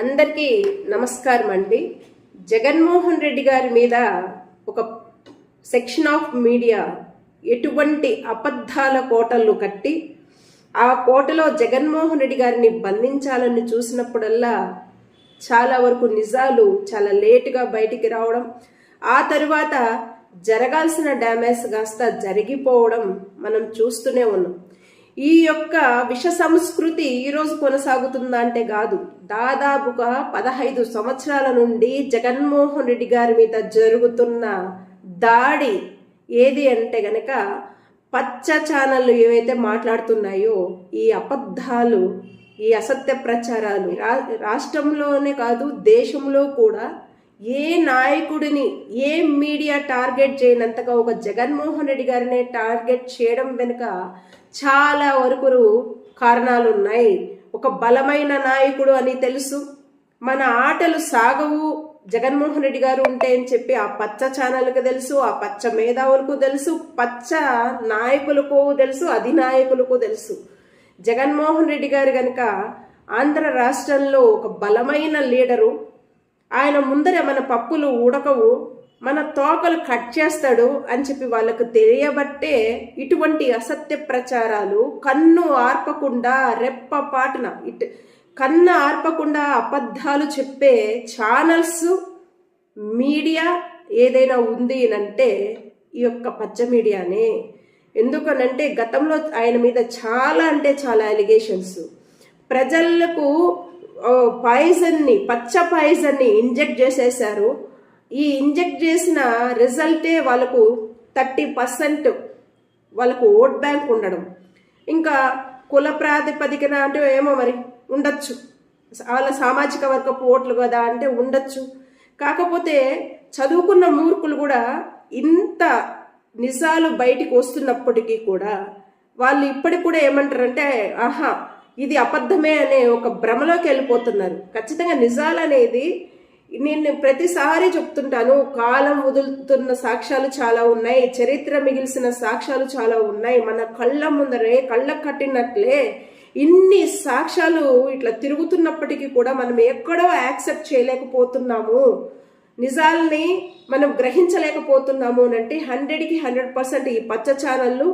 అందరికీ నమస్కారం అండి. జగన్మోహన్ రెడ్డి గారి మీద ఒక సెక్షన్ ఆఫ్ మీడియా ఎటువంటి అబద్ధాల కోటలు కట్టి ఆ కోటలో జగన్మోహన్ రెడ్డి గారిని బంధించాలని చూసినప్పుడల్లా చాలా వరకు నిజాలు చాలా లేటుగా బయటికి రావడం ఆ తరువాత జరగాల్సిన డ్యామేజ్ కాస్త జరిగిపోవడం మనం చూస్తూనే ఉన్నాం. ఈ యొక్క విష సంస్కృతి ఈరోజు కొనసాగుతుందా అంటే కాదు. దాదాపుగా పదహైదు సంవత్సరాల నుండి జగన్మోహన్ రెడ్డి గారి మీద జరుగుతున్న దాడి ఏది అంటే గనక పచ్చ ఛానళ్ళు ఏవైతే మాట్లాడుతున్నాయో ఈ అబద్ధాలు ఈ అసత్య ప్రచారాలు రా- రాష్ట్రంలోనే కాదు దేశంలో కూడా ఏ నాయకుడిని ఏ మీడియా టార్గెట్ చేయనంతగా ఒక జగన్మోహన్ రెడ్డి గారిని టార్గెట్ చేయడం వెనుక చాలా వరకు కారణాలు ఉన్నాయి ఒక బలమైన నాయకుడు అని తెలుసు. మన ఆటలు సాగవు. జగన్మోహన్ రెడ్డి గారు ఉంటే అని చెప్పి ఆ పచ్చ ఛానల్కి తెలుసు ఆ పచ్చ మేధావులకు తెలుసు పచ్చ నాయకులకు తెలుసు అధినాయకులకు తెలుసు. జగన్మోహన్ రెడ్డి గారు కనుక ఆంధ్ర రాష్ట్రంలో ఒక బలమైన లీడరు ఆయన ముందర మన పప్పులు ఉడకవు మన తోకలు కట్ చేస్తాడు అని చెప్పి వాళ్ళకు తెలియబట్టే ఇటువంటి అసత్య ప్రచారాలు కన్ను ఆర్పకుండా రెప్ప పాటున ఇటు కన్ను ఆర్పకుండా అబద్ధాలు చెప్పే ఛానల్స్ మీడియా ఏదైనా ఉంది అంటే ఈ యొక్క పచ్చ మీడియానే. ఎందుకనంటే గతంలో ఆయన మీద చాలా అంటే చాలా అలిగేషన్స్ ప్రజలకు పాయిజన్ని పచ్చ పాయిజన్ని ఇంజెక్ట్ చేసేసారు ఈ ఇంజెక్ట్ చేసిన రిజల్టే వాళ్ళకు థర్టీ పర్సెంట్ వాళ్ళకు ఓట్ బ్యాంక్ ఉండడం. ఇంకా కుల ప్రాతిపదికన అంటే ఏమో మరి ఉండొచ్చు. వాళ్ళ సామాజిక వర్గపు ఓట్లు కదా అంటే ఉండొచ్చు. కాకపోతే చదువుకున్న మూర్ఖులు కూడా ఇంత నిజాలు బయటికి వస్తున్నప్పటికీ కూడా వాళ్ళు ఇప్పటికి కూడా ఏమంటారంటే ఆహా ఇది అబద్ధమే అనే ఒక భ్రమలోకి వెళ్ళిపోతున్నారు. ఖచ్చితంగా నిజాలు అనేది నేను ప్రతిసారి చెప్తుంటాను. కాలం వదులుతున్న సాక్ష్యాలు చాలా ఉన్నాయి. చరిత్ర మిగిల్సిన సాక్ష్యాలు చాలా ఉన్నాయి. మన కళ్ళ ముందరే కళ్ళ కట్టినట్లే ఇన్ని సాక్ష్యాలు ఇట్లా తిరుగుతున్నప్పటికీ కూడా మనం ఎక్కడో యాక్సెప్ట్ చేయలేకపోతున్నాము. నిజాల్ని మనం గ్రహించలేకపోతున్నాము అని అంటే హండ్రెడ్కి హండ్రెడ్ పర్సెంట్ ఈ పచ్చ ఛానళ్ళు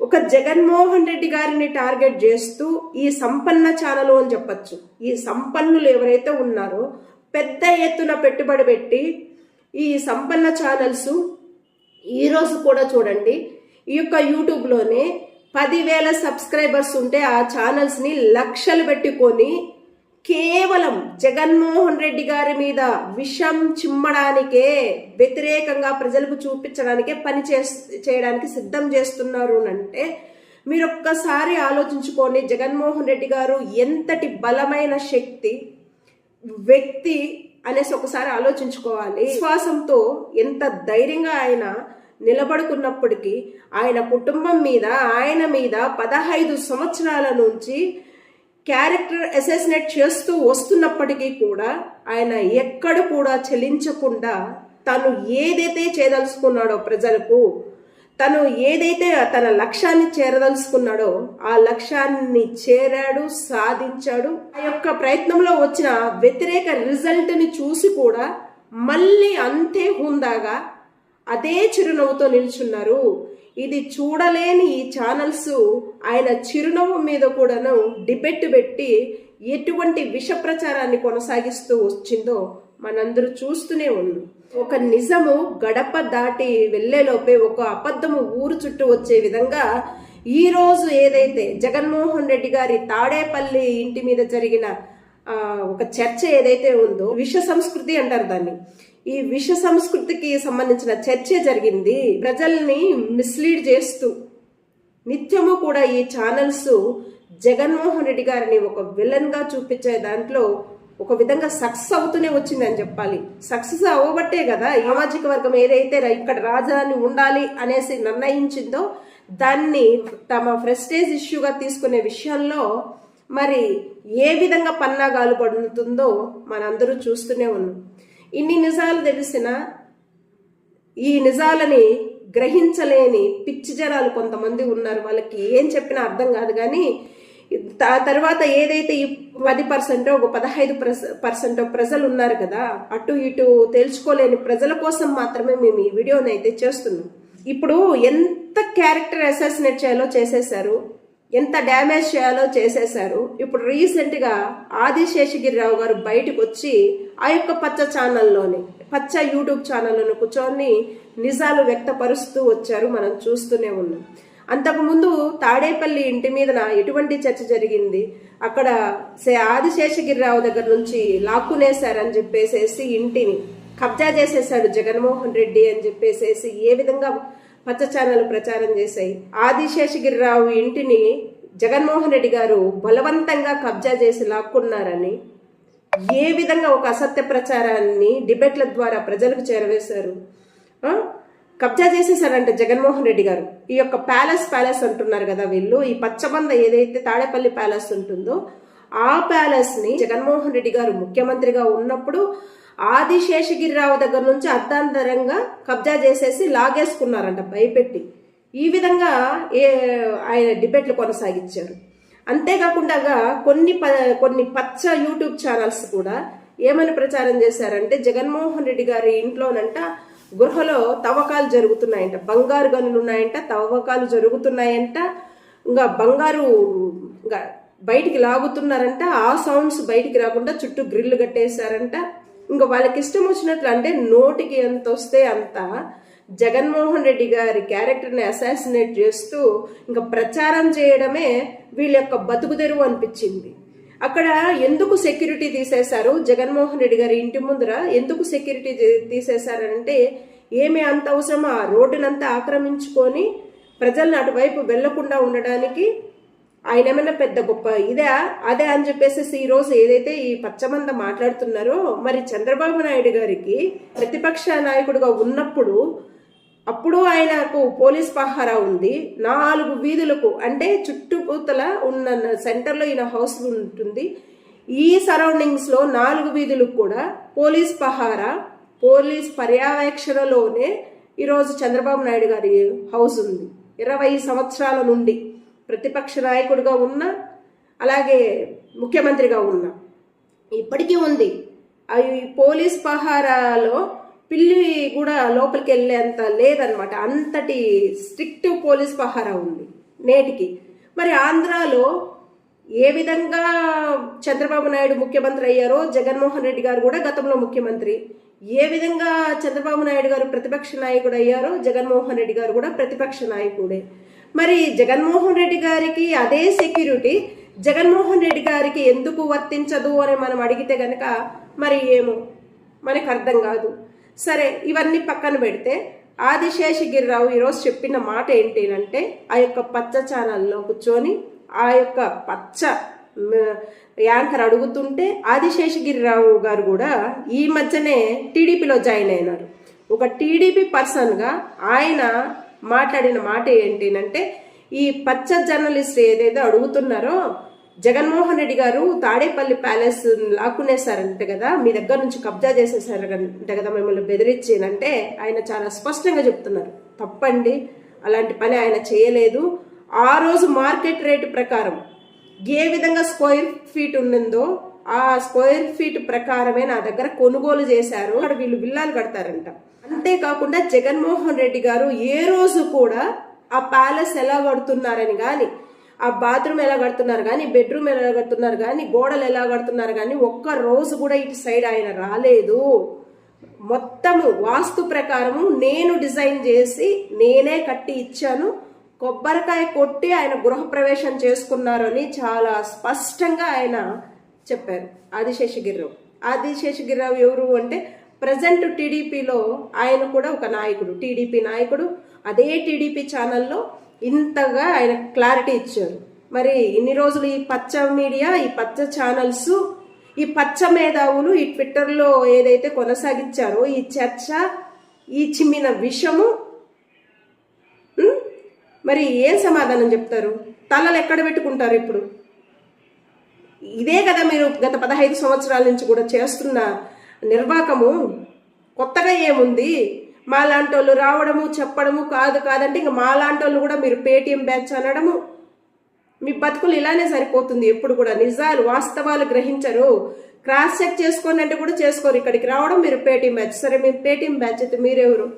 ఒక జగన్మోహన్ రెడ్డి గారిని టార్గెట్ చేస్తూ ఈ సంపన్న ఛానల్ అని చెప్పచ్చు. ఈ సంపన్నులు ఎవరైతే ఉన్నారో పెద్ద ఎత్తున పెట్టుబడి పెట్టి ఈ సంపన్న ఛానల్స్ ఈరోజు కూడా చూడండి. ఈ యొక్క యూట్యూబ్లోనే పదివేల సబ్స్క్రైబర్స్ ఉంటే ఆ ఛానల్స్ని లక్షలు పెట్టుకొని కేవలం జగన్మోహన్ రెడ్డి గారి మీద విషం చిమ్మడానికే వ్యతిరేకంగా ప్రజలకు చూపించడానికే పని చేస్- చేయడానికి సిద్ధం చేస్తున్నారు అంటే మీరు ఒక్కసారి ఆలోచించుకోండి జగన్మోహన్ రెడ్డి గారు ఎంతటి బలమైన శక్తి వ్యక్తి అనేసి ఒకసారి ఆలోచించుకోవాలి. విశ్వాసంతో ఎంత ధైర్యంగా ఆయన నిలబడుకున్నప్పటికీ ఆయన కుటుంబం మీద ఆయన మీద పదహైదు సంవత్సరాల నుంచి క్యారెక్టర్ అసెసినేట్ చేస్తూ వస్తున్నప్పటికీ కూడా ఆయన ఎక్కడ కూడా చెలించకుండా తను ఏదైతే చేయదలుచుకున్నాడో ప్రజలకు తను ఏదైతే తన లక్ష్యాన్ని చేరదలుచుకున్నాడో ఆ లక్ష్యాన్ని చేరాడు సాధించాడు. ఆ యొక్క ప్రయత్నంలో వచ్చిన వ్యతిరేక రిజల్ట్ని చూసి కూడా మళ్ళీ అంతే హుందాగా అదే చిరునవ్వుతో నిల్చున్నారు. ఇది చూడలేని ఈ ఛానల్స్ ఆయన చిరునవ్వు మీద కూడాను డిబెట్ పెట్టి ఎటువంటి విష ప్రచారాన్ని కొనసాగిస్తూ వచ్చిందో మనందరూ చూస్తూనే ఉన్నాం. ఒక నిజము గడప దాటి వెళ్ళేలోపే ఒక అబద్ధము ఊరు చుట్టూ వచ్చే విధంగా ఈ రోజు ఏదైతే జగన్మోహన్ రెడ్డి గారి తాడేపల్లి ఇంటి మీద జరిగిన ఒక చర్చ ఏదైతే ఉందో విష సంస్కృతి అంటారు దాన్ని. ఈ విష సంస్కృతికి సంబంధించిన చర్చ జరిగింది. ప్రజల్ని మిస్లీడ్ చేస్తూ నిత్యము కూడా ఈ ఛానల్స్ జగన్మోహన్ రెడ్డి గారిని ఒక విలన్గా చూపించే దాంట్లో ఒక విధంగా సక్సెస్ అవుతూనే వచ్చింది అని చెప్పాలి. సక్సెస్ అవ్వబట్టే కదా సామాజిక వర్గం ఏదైతే ఇక్కడ రాజధాని ఉండాలి అనేసి నిర్ణయించిందో దాన్ని తమ ప్రెస్టేజ్ ఇష్యూగా తీసుకునే విషయంలో మరి ఏ విధంగా పన్నాగాలు పడుతుందో మనందరూ చూస్తూనే ఉన్నాం. ఇన్ని నిజాలు తెలిసిన ఈ నిజాలని గ్రహించలేని పిచ్చి జనాలు కొంతమంది ఉన్నారు. వాళ్ళకి ఏం చెప్పినా అర్థం కాదు కానీ తర్వాత ఏదైతే ఈ పది పర్సెంట్ ఒక పదహైదు పర్సెంట్ ప్రజలు ఉన్నారు కదా అటు ఇటు తెలుసుకోలేని ప్రజల కోసం మాత్రమే మేము ఈ వీడియోని అయితే చేస్తున్నాం. ఇప్పుడు ఎంత క్యారెక్టర్ అసాసినేట్ చేయాలో చేసేసారు ఎంత డ్యామేజ్ చేయాలో చేసేశారు. ఇప్పుడు రీసెంట్గా ఆదిశేషగిరిరావు గారు బయటకు వచ్చి ఆ యొక్క పచ్చ ఛానల్లోని పచ్చ యూట్యూబ్ ఛానల్లోని కూర్చొని నిజాలు వ్యక్తపరుస్తూ వచ్చారు మనం చూస్తూనే ఉన్నాం. అంతకుముందు తాడేపల్లి ఇంటి మీద ఎటువంటి చర్చ జరిగింది? అక్కడ సే ఆదిశేషగిరిరావు దగ్గర నుంచి లాక్కునేశారని చెప్పేసేసి ఇంటిని కబ్జా చేసేసాడు జగన్మోహన్ రెడ్డి అని చెప్పేసేసి ఏ విధంగా పచ్చ ఛానల్ ప్రచారం చేశాయి. ఆదిశేషగిరిరావు ఇంటిని జగన్మోహన్ రెడ్డి గారు బలవంతంగా కబ్జా చేసి లాక్కున్నారని ఏ విధంగా ఒక అసత్య ప్రచారాన్ని డిబేట్ల ద్వారా ప్రజలకు చేరవేశారు? కబ్జా చేసేసారంట జగన్మోహన్ రెడ్డి గారు. ఈ యొక్క ప్యాలెస్ ప్యాలెస్ అంటున్నారు కదా వీళ్ళు. ఈ పచ్చబంద ఏదైతే తాడేపల్లి ప్యాలెస్ ఉంటుందో ఆ ప్యాలెస్ని జగన్మోహన్ రెడ్డి గారు ముఖ్యమంత్రిగా ఉన్నప్పుడు ఆదిశేషగిరిరావు దగ్గర నుంచి అర్ధాంతరంగా కబ్జా చేసేసి లాగేసుకున్నారంట భయపెట్టి. ఈ విధంగా ఏ ఆయన డిబేట్లు కొనసాగించారు. అంతేకాకుండా కొన్ని ప కొన్ని పచ్చ యూట్యూబ్ ఛానల్స్ కూడా ఏమని ప్రచారం చేశారంటే జగన్మోహన్ రెడ్డి గారి ఇంట్లోనంట గృహలో తవ్వకాలు జరుగుతున్నాయంట. బంగారు గనులు ఉన్నాయంట తవ్వకాలు జరుగుతున్నాయంట. ఇంకా బంగారు ఇంకా బయటికి లాగుతున్నారంట. ఆ సౌండ్స్ బయటికి రాకుండా చుట్టూ గ్రిల్లు కట్టేశారంట. ఇంకా వాళ్ళకి ఇష్టం వచ్చినట్లు అంటే నోటికి ఎంత వస్తే అంత జగన్మోహన్ రెడ్డి గారి క్యారెక్టర్ని అసాసినేట్ చేస్తూ ఇంకా ప్రచారం చేయడమే వీళ్ళ యొక్క బతుకు తెరువు అనిపించింది. అక్కడ ఎందుకు సెక్యూరిటీ తీసేశారు? జగన్మోహన్ రెడ్డి గారి ఇంటి ముందర ఎందుకు సెక్యూరిటీ తీసేశారంటే ఏమి అంత అవసరమో? ఆ రోడ్డునంతా ఆక్రమించుకొని ప్రజలను అటువైపు వెళ్ళకుండా ఉండడానికి ఆయన ఏమైనా పెద్ద గొప్ప ఇదే అదే అని చెప్పేసి ఈరోజు ఏదైతే ఈ పచ్చమంద మాట్లాడుతున్నారో మరి చంద్రబాబు నాయుడు గారికి ప్రతిపక్ష నాయకుడిగా ఉన్నప్పుడు అప్పుడు ఆయనకు పోలీస్ పహారా ఉంది. నాలుగు వీధులకు అంటే చుట్టుపూతల ఉన్న సెంటర్లో ఈయన హౌస్ ఉంటుంది. ఈ సరౌండింగ్స్లో నాలుగు వీధులకు కూడా పోలీస్ పహారా పోలీస్ పర్యవేక్షణలోనే ఈరోజు చంద్రబాబు నాయుడు గారి హౌస్ ఉంది. ఇరవై సంవత్సరాల నుండి. ప్రతిపక్ష నాయకుడిగా ఉన్నా అలాగే ముఖ్యమంత్రిగా ఉన్నా. ఇప్పటికీ ఉంది. అవి పోలీస్ పహారాలో పిల్లి కూడా లోపలికి వెళ్ళేంత లేదనమాట అంతటి స్ట్రిక్ట్ పోలీస్ పహారా ఉంది నేటికి. మరి ఆంధ్రాలో ఏ విధంగా చంద్రబాబు నాయుడు ముఖ్యమంత్రి అయ్యారో జగన్మోహన్ రెడ్డి గారు కూడా గతంలో ముఖ్యమంత్రి. ఏ విధంగా చంద్రబాబు నాయుడు గారు ప్రతిపక్ష నాయకుడు అయ్యారో జగన్మోహన్ రెడ్డి గారు కూడా ప్రతిపక్ష నాయకుడే. మరి జగన్మోహన్ రెడ్డి గారికి అదే సెక్యూరిటీ జగన్మోహన్ రెడ్డి గారికి ఎందుకు వర్తించదు అని మనం అడిగితే గనక మరి ఏమో మనకు అర్థం కాదు. సరే ఇవన్నీ పక్కన పెడితే ఆదిశేషగిరిరావు ఈరోజు చెప్పిన మాట ఏంటంటే ఆ యొక్క పచ్చ ఛానల్లో కూర్చొని ఆ యొక్క పచ్చ యాంకర్ అడుగుతుంటే ఆదిశేషగిరిరావు గారు కూడా ఈ మధ్యనే టీడీపీలో జాయిన్ అయినారు. ఒక టీడీపీ పర్సన్గా ఆయన మాట్లాడిన మాట ఏంటినంటే ఈ పచ్చ జర్నలిస్ట్ ఏదైతే అడుగుతున్నారో జగన్మోహన్ రెడ్డి గారు తాడేపల్లి ప్యాలెస్ లాక్కునేశారంట కదా మీ దగ్గర నుంచి కబ్జా చేసేసారంట కదా మిమ్మల్ని బెదిరించేనంటే ఆయన చాలా స్పష్టంగా చెప్తున్నారు. తప్పండి అలాంటి పని ఆయన చేయలేదు. ఆ రోజు మార్కెట్ రేటు ప్రకారం ఏ విధంగా స్క్వేర్ ఫీట్ ఉన్నందో ఆ స్క్వేర్ ఫీట్ ప్రకారమే నా దగ్గర కొనుగోలు చేశారు. అక్కడ వీళ్ళు బిల్లాలు కడతారంట. అంతేకాకుండా జగన్మోహన్ రెడ్డి గారు ఏ రోజు కూడా ఆ ప్యాలెస్ ఎలా కడుతున్నారని కానీ ఆ బాత్రూమ్ ఎలా కడుతున్నారు కానీ బెడ్రూమ్ ఎలా కడుతున్నారు కానీ గోడలు ఎలా కడుతున్నారు కానీ ఒక్క రోజు కూడా ఇటు సైడ్ ఆయన రాలేదు. మొత్తము వాస్తు ప్రకారము నేను డిజైన్ చేసి నేనే కట్టి ఇచ్చాను. కొబ్బరికాయ కొట్టి ఆయన గృహప్రవేశం చేసుకున్నారని చాలా స్పష్టంగా ఆయన చెప్పారు. ఆదిశేషగిరిరావు. ఆదిశేషగిరిరావు ఎవరు అంటే ప్రజెంట్ టీడీపీలో ఆయన కూడా ఒక నాయకుడు టీడీపీ నాయకుడు. అదే టీడీపీ ఛానల్లో ఇంతగా ఆయన క్లారిటీ ఇచ్చారు. మరి ఇన్ని రోజులు ఈ పచ్చ మీడియా ఈ పచ్చ ఛానల్స్ ఈ పచ్చ మేధావులు ఈ ట్విట్టర్లో ఏదైతే కొనసాగించారో ఈ చర్చ ఈ చిమ్మిన విషము మరి ఏం సమాధానం చెప్తారు? తలలు ఎక్కడ పెట్టుకుంటారు ఇప్పుడు? ఇదే కదా మీరు గత పదహైదు సంవత్సరాల నుంచి కూడా చేస్తున్న నిర్వాకము. కొత్తగా ఏముంది? మాలాంటి వాళ్ళు రావడము చెప్పడము కాదు కాదంటే ఇంకా మాలాంటి వాళ్ళు కూడా మీరు పేటిఎం బ్యాచ్ అనడము. మీ బతుకులు ఇలానే సరిపోతుంది ఎప్పుడు కూడా. నిజాలు వాస్తవాలు గ్రహించరు. క్రాస్ చెక్ చేసుకోండి అంటే కూడా చేసుకోరు. ఇక్కడికి రావడం మీరు పేటీఎం బ్యాచ్. సరే మీ పేటీఎం బ్యాచ్ అయితే మీరెవరు?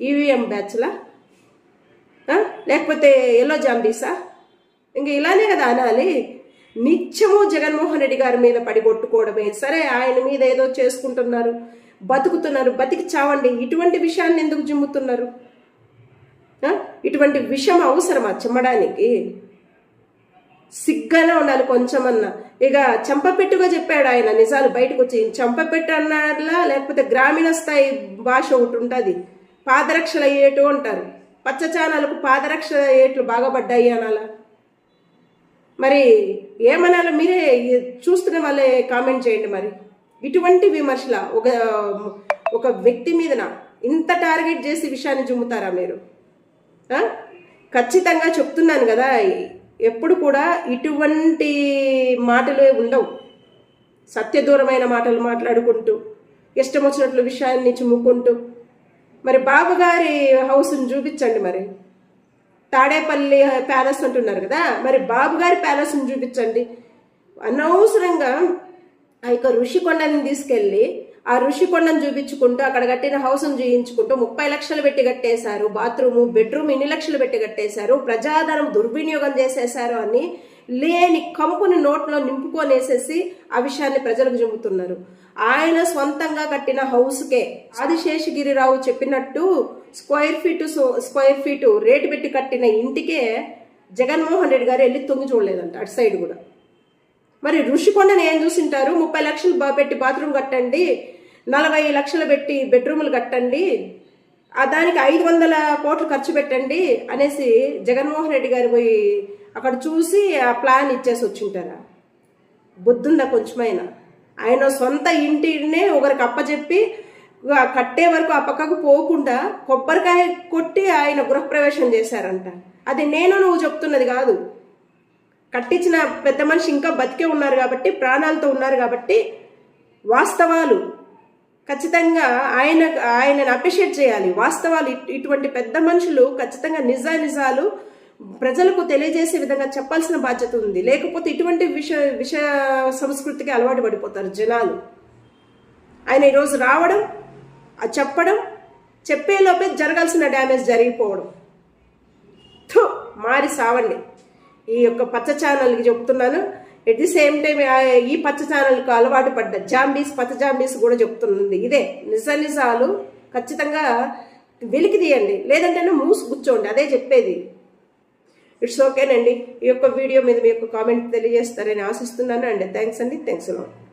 ఈవీఎం బ్యాచ్లా? లేకపోతే ఎల్లో జాంబీసా? ఇంక ఇలానే కదా అనాలి. నిత్యము జగన్మోహన్ రెడ్డి గారి మీద పడిగొట్టుకోవడమే. సరే ఆయన మీద ఏదో చేసుకుంటున్నారు బతుకుతున్నారు బతికి చావండి. ఇటువంటి విషయాన్ని ఎందుకు జిమ్ముతున్నారు ఇటువంటి విషయం అవసరమా చిమ్మడానికి? సిగ్గానే ఉండాలి కొంచెమన్నా. ఇక చంపపెట్టుగా చెప్పాడు ఆయన నిజాలు బయటకు వచ్చి చంపపెట్టు అన్నారా లేకపోతే గ్రామీణ స్థాయి భాష ఒకటి ఉంటుంది. పాదరక్షల అయ్యేటు అంటారు. పచ్చ చానాలకు పాదరక్ష ఏట్లు బాగా పడ్డాయి అనాలా? మరి ఏమనాలో? మీరే చూస్తున్న వాళ్ళే కామెంట్ చేయండి మరి. ఇటువంటి విమర్శల ఒక ఒక వ్యక్తి మీదన ఇంత టార్గెట్ చేసి విషయాన్ని చుమ్ముతారా మీరు? ఖచ్చితంగా చెప్తున్నాను కదా ఎప్పుడు కూడా ఇటువంటి మాటలే ఉండవు. సత్యదూరమైన మాటలు మాట్లాడుకుంటూ ఇష్టం వచ్చినట్లు విషయాన్ని చుమ్ముకుంటూ. మరి బాబు గారి హౌస్ని చూపించండి మరి. తాడేపల్లి ప్యాలెస్ అంటున్నారు కదా మరి బాబు గారి ప్యాలెస్ని చూపించండి. అనవసరంగా ఆ యొక్క ఋషికొండని తీసుకెళ్ళి ఆ ఋషికొండను చూపించుకుంటూ అక్కడ కట్టిన హౌస్ను చూయించుకుంటూ ముప్పై లక్షలు పెట్టి కట్టేశారు. బాత్రూము బెడ్రూమ్ ఇన్ని లక్షలు పెట్టి కట్టేశారు? ప్రజాధనం దుర్వినియోగం చేసేశారు అని లేని కంపుని నోట్లో నింపుకొనేసేసి ఆ విషయాన్ని ప్రజలకు చెబుతున్నారు. ఆయన సొంతంగా కట్టిన హౌస్కే ఆదిశేషగిరిరావు చెప్పినట్టు square feet square feet rate పెట్టి కట్టిన ఇంటికే జగన్మోహన్ రెడ్డి గారు వెళ్ళి తొంగి చూడలేదంట అటు సైడ్ కూడా. మరి ఋషికొండని ఏం చూసింటారు? ముప్పై లక్షలు బా- పెట్టి బాత్రూమ్ కట్టండి నలభై లక్షలు పెట్టి బెడ్రూములు కట్టండి దానికి ఐదు వందల కోట్లు ఖర్చు పెట్టండి అనేసి జగన్మోహన్ రెడ్డి గారు పోయి అక్కడ చూసి ఆ ప్లాన్ ఇచ్చేసి వచ్చింటారా? బుద్ధుందా కొంచెమైనా? ఆయన సొంత ఇంటినే ఒకరికి అప్పచెప్పి కట్టే వరకు ఆ పక్కకు పోకుండా కొబ్బరికాయ కొట్టి ఆయన గృహప్రవేశం చేశారంట. అది నేను నువ్వు చెప్తున్నది కాదు. కట్టించిన పెద్ద మనిషి ఇంకా బతికే ఉన్నారు కాబట్టి ప్రాణాలతో ఉన్నారు కాబట్టి వాస్తవాలు. ఖచ్చితంగా ఆయన ఆయనను అప్రిషియేట్ చేయాలి. వాస్తవాలు ఇటువంటి పెద్ద మనుషులు ఖచ్చితంగా నిజ నిజాలు ప్రజలకు తెలియజేసే విధంగా చెప్పాల్సిన బాధ్యత ఉంది. లేకపోతే ఇటువంటి విష విష సంస్కృతికి అలవాటు పడిపోతారు జనాలు. ఆయన ఈరోజు రావడం చెప్పడం చెప్పేలోపే జరగాల్సిన డ్యామేజ్ జరిగిపోవడం. థు, మారి సావండి. ఈ యొక్క పచ్చ ఛానల్కి చెప్తున్నాను. ఎట్ ది సేమ్ టైం ఈ పచ్చ ఛానల్కి అలవాటు పడ్డ జాంబీస్ పచ్చ జాంబీస్ కూడా చెప్తుంది ఇదే నిజ నిజాలు ఖచ్చితంగా వెలికి తీయండి. లేదంటే మూసి కూర్చోండి. అదే చెప్పేది. ఇట్స్ ఓకేనండి ఈ యొక్క వీడియో మీద మీ యొక్క కామెంట్ తెలియజేస్తారని ఆశిస్తున్నాను. అండి థ్యాంక్స్ అండి. Thanks lot